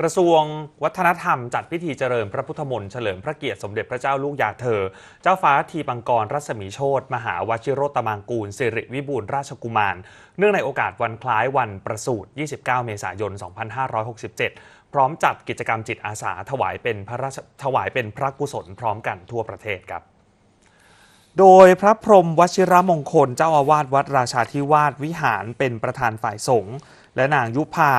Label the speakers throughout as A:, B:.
A: กระทรวงวัฒนธรรมจัดพิธีเจริญพระพุทธมนต์เฉลิมพระเกียรติสมเด็จพระเจ้าลูกยาเธอ เจ้าฟ้าทีปังกรรัศมีโชตมหาวชิโรตมังกูล สิริวิบูลราชกุมาร เนื่องในโอกาสวันคล้ายวันประสูติ 29 เมษายน 2567 พร้อมจัดกิจกรรมจิตอาสาถวายเป็นพระราชถวายเป็นพระกุศลพร้อมกันทั่วประเทศครับโดยพระพรหมวชิรมงคลเจ้าอาวาสวัดราชาธิวาสวิหารเป็นประธานฝ่ายสงฆ์ และนางยุพา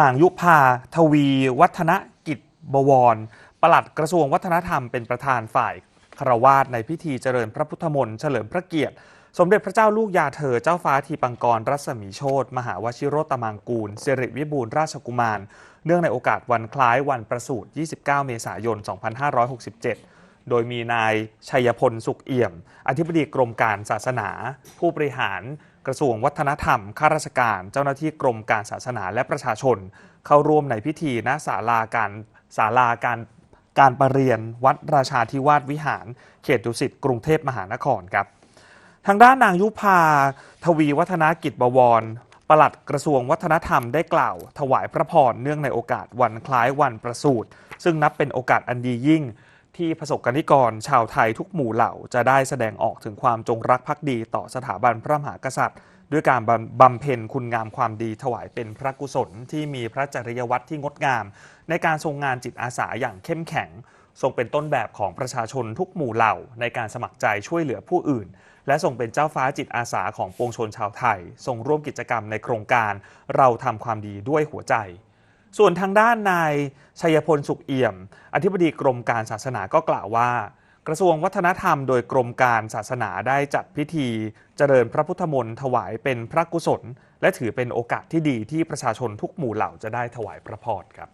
A: นางยุพาทวีวัฒนกิจบวร ปลัดกระทรวงวัฒนธรรมเป็นประธานฝ่ายคารวาสในพิธีเจริญพระพุทธมนต์เฉลิมพระเกียรติ สมเด็จพระเจ้าลูกยาเธอเจ้าฟ้าทีปังกร รัศมีโชตมหาวชิโรตมังกูลสิริวิบูลราชกุมาร เนื่องในโอกาสวันคล้ายวันประสูติ 29 เมษายน 2567 โดยมีนายชัยพลสุขเอี่ยม อธิบดีกรมการศาสนา ผู้บริหารกระทรวงวัฒนธรรม ข้าราชการ เจ้าหน้าที่กรมการศาสนาและประชาชน เข้าร่วมในพิธีณศาลาการศาลาการการประเรียนวัดราชาธิวาสวิหาร เขตดุสิตกรุงเทพมหานครครับ ทางด้านนางยุพาทวีวัฒนากิจบวรปลัดกระทรวงวัฒนธรรมได้กล่าว ถวายพระพรเนื่องในโอกาสวันคล้ายวันประสูติ ซึ่งนับเป็นโอกาสอันดียิ่ง ที่ประสบกนิกรชาวไทยทุกหมู่เหล่าจะได้แสดงออกถึงความจงรักภักดีต่อสถาบันพระมหากษัตริย์ ด้วยการบำบำเพ็ญคุณงามความดีถวายเป็นพระกุศล ที่มีพระจริยวัตรที่งดงาม ในการทรงงานจิตอาสาอย่างเข้มแข็ง ทรงเป็นต้นแบบของประชาชนทุกหมู่เหล่า ในการสมัครใจช่วยเหลือผู้อื่น และทรงเป็นเจ้าฟ้าจิตอาสาของปวงชนชาวไทย ทรงร่วมกิจกรรมในโครงการ เราทำความดีด้วยหัวใจ ส่วนทางด้านนาย ชัยพลสุขเอี่ยม อธิบดีกรมการศาสนาก็กล่าวว่า กระทรวงวัฒนธรรมโดยกรมการศาสนาได้จัดพิธี เจริญพระพุทธมนต์ถวายเป็นพระกุศล และถือเป็นโอกาสที่ดีที่ประชาชนทุกหมู่เหล่าจะได้ถวายพระพรครับ